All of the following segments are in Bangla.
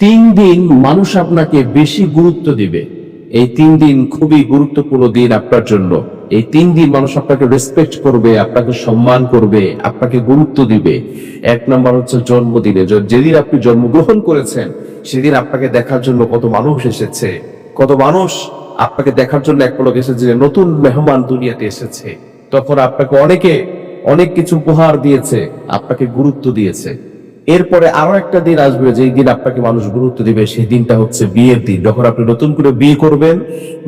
তিন দিন মানুষ আপনাকে বেশি গুরুত্ব দিবে। এই তিন দিন খুবই গুরুত্বপূর্ণ দিন আপনার জন্য। এই তিন দিন মানুষ আপনাকে রেসপেক্ট করবে, আপনাকে সম্মান করবে, আপনাকে গুরুত্ব দিবে। এক নম্বর হচ্ছে জন্মদিনে। যেদিন আপনি জন্মগ্রহণ করেছেন, সেদিন আপনাকে দেখার জন্য কত মানুষ এসেছে। কত মানুষ আপনাকে দেখার জন্য এক পলক এসেছে যে নতুন মেহমান দুনিয়াতে এসেছে। তখন আপনাকে অনেকে অনেক কিছু উপহার দিয়েছে, আপনাকে গুরুত্ব দিয়েছে। এরপরে আরও একটা দিন আসবে যে দিন আপনাকে মানুষ গুরুত্ব দিবে, সেই দিনটা হচ্ছে বিয়ের দিন। যখন আপনি নতুন করে বিয়ে করবেন,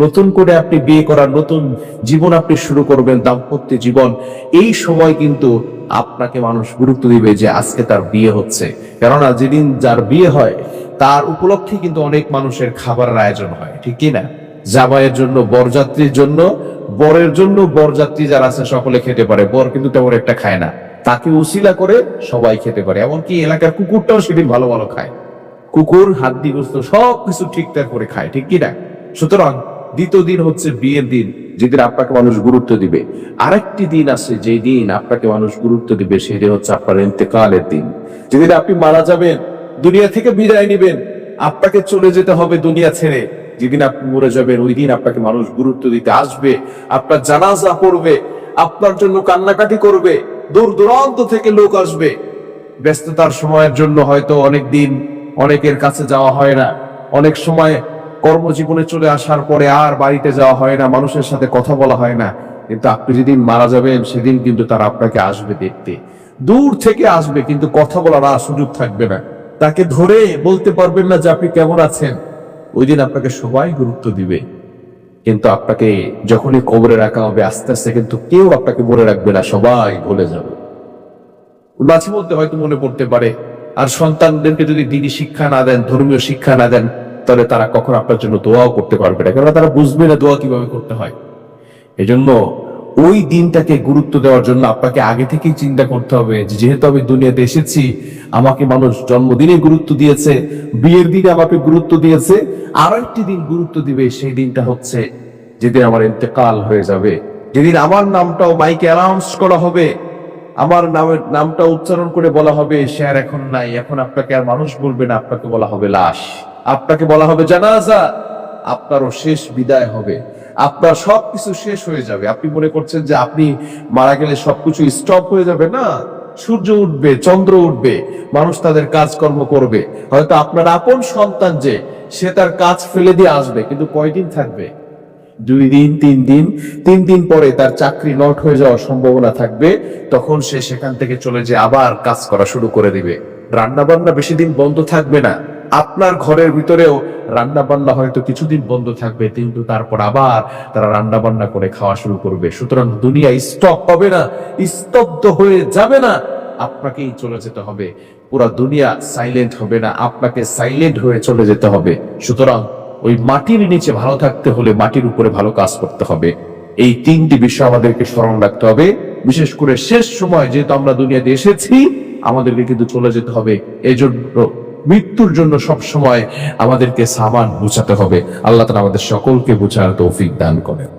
নতুন করে আপনি বিয়ে করার নতুন জীবন আপনি শুরু করবেন, দাম্পত্য জীবন, এই সময় কিন্তু আপনাকে মানুষ গুরুত্ব দিবে যে আজকে তার বিয়ে হচ্ছে। কেননা যেদিন যার বিয়ে হয়, তার উপলক্ষে কিন্তু অনেক মানুষের খাবারের আয়োজন হয়, ঠিক কি না? জামাইয়ের জন্য, বরযাত্রীর জন্য, বরের জন্য বরযাত্রী যারা আছে সকলে খেতে পারে, বর কিন্তু তেমন একটা খায় না। তাকে উসিলা করে সবাই খেতে পারে। এমনকি এলাকার কুকুরটাও সেদিন ভালো ভালো খায়। কুকুর, হাড্ডি, গোস্ত সব কিছু ঠিকঠাক করে খায়, ঠিক কি না সুতরাং দ্বিতীয় দিন হচ্ছে বিয়ের দিন, যেদিন আপনাকে মানুষ গুরুত্ব দিবে। আরেকটি দিন আছে যেই দিন আপনাকে মানুষ গুরুত্ব দিবে দিন হচ্ছে আপনার ইন্তেকালের দিন। যেদিন আপনি মারা যাবেন, দুনিয়া থেকে বিদায় নিবেন, আপনাকে চলে যেতে হবে দুনিয়া ছেড়ে। যেদিন আপনি মরে যাবেন, ওই দিন আপনাকে মানুষ গুরুত্ব দিতে আসবে, আপনার জানাজা পড়বে, আপনার জন্য কান্নাকাটি করবে দূর দূরান্ত থেকে লোক আসবে। ব্যস্ততার সময়ের জন্য হয়তো অনেক দিন অনেকের কাছে যাওয়া হয় না। অনেক সময় কর্মজীবনে চলে আসার পরে আর বাড়িতে যাওয়া হয় না, মানুষের সাথে কথা বলা হয় না। কিন্তু আপনি যেদিন মারা যাবেন, সেদিন কিন্তু তারা আপনাকে আসবে দেখতে। দূর থেকে আসবে, কিন্তু কথা বলার আর সুযোগ থাকবে না। তাকে ধরে বলতে পারবেন না যে আপনি কেমন আছেন। ওই দিন আপনাকে সবাই গুরুত্ব দিবে। কিন্তু আপনাকে যখনই কবরে রাখা হবে, আস্তে আস্তে কিন্তু কেউ আপনাকে মনে রাখবে না, সবাই ভুলে যাবে। মাঝে মধ্যে হয়তো মনে পড়তে পারে, আর সন্তানদেরকে যদি দিনী শিক্ষা না দেন, ধর্মীয় শিক্ষা না দেন, তাহলে তারা কখন আপনার জন্য দোয়াও করতে পারবে না, কেননা তারা বুঝবে না দোয়া কীভাবে করতে হয়। এজন্য ওই দিনটাকে গুরুত্ব দেওয়ার জন্য আপনাকে আগে থেকেই চিন্তা করতে হবে যেহেতু আমি দুনিয়াতে এসেছি, আমাকে মানুষ জন্মদিনে গুরুত্ব দিয়েছে, বিয়ের দিনে আমাকে গুরুত্ব দিয়েছে আর একটি দিন গুরুত্ব দিবে, সেই দিনটা হচ্ছে যেদিন আমার ইন্তেকাল হয়ে যাবে, যেদিন আমার নামটাও মাইকে অ্যানাউন্স করা হবে, আমার নামের নামটা উচ্চারণ করে বলা হবে, সে আর এখন নাই, এখন আপনাকে আর মানুষ বলবে না, আপনাকে বলা হবে লাশ। আপনাকে বলা হবে জানাজা। আপনারও শেষ বিদায় হবে। আপনার সবকিছু শেষ হয়ে যাবে। আপনি মনে করছেন যে আপনি মারা গেলে সবকিছু স্টপ হয়ে যাবে? না। সূর্য উঠবে, চন্দ্র উঠবে, মানুষ তাদের কাজকর্ম করবে। হয়তো আপনার আপন সন্তান যে, সে তার কাজ ফেলে দিয়ে আসবে, কিন্তু কয়দিন থাকবে? দুই দিন, তিন দিন তিন দিন পরে তার চাকরি নট হয়ে যাওয়ার সম্ভাবনা থাকবে, তখন সে সেখান থেকে চলে যে আবার কাজ করা শুরু করে দিবে। রান্না বান্না বেশি দিন বন্ধ থাকবে না। আপনার ঘরের ভিতরেও রান্না বান্না হয়তো কিছুদিন বন্ধ থাকবে, কিন্তু তারপর আবার তারা রান্না বান্না করে খাওয়া শুরু করবে। সুতরাং দুনিয়া স্টপ হবে না, স্তব্ধ হয়ে যাবে না। আপনাকেই চলে যেতে হবে। পুরা দুনিয়া সাইলেন্ট হবে না, আপনাকে সাইলেন্ট হয়ে চলে যেতে হবে। সুতরাং ওই মাটির নিচে ভালো থাকতে হলে মাটির উপরে ভালো কাজ করতে হবে। এই তিনটি বিষয় আমাদেরকে স্মরণ রাখতে হবে। বিশেষ করে শেষ সময় যেহেতু আমরা দুনিয়াতে এসেছি, আমাদেরকে কিন্তু চলে যেতে হবে। এজন্য জন্য মৃত্যুর জন্য সব সময় আমাদেরকে সাবান বুঝাতে হবে। আল্লাহ তালা আমাদের সকলকে বুঝার তৌফিক দান করেন।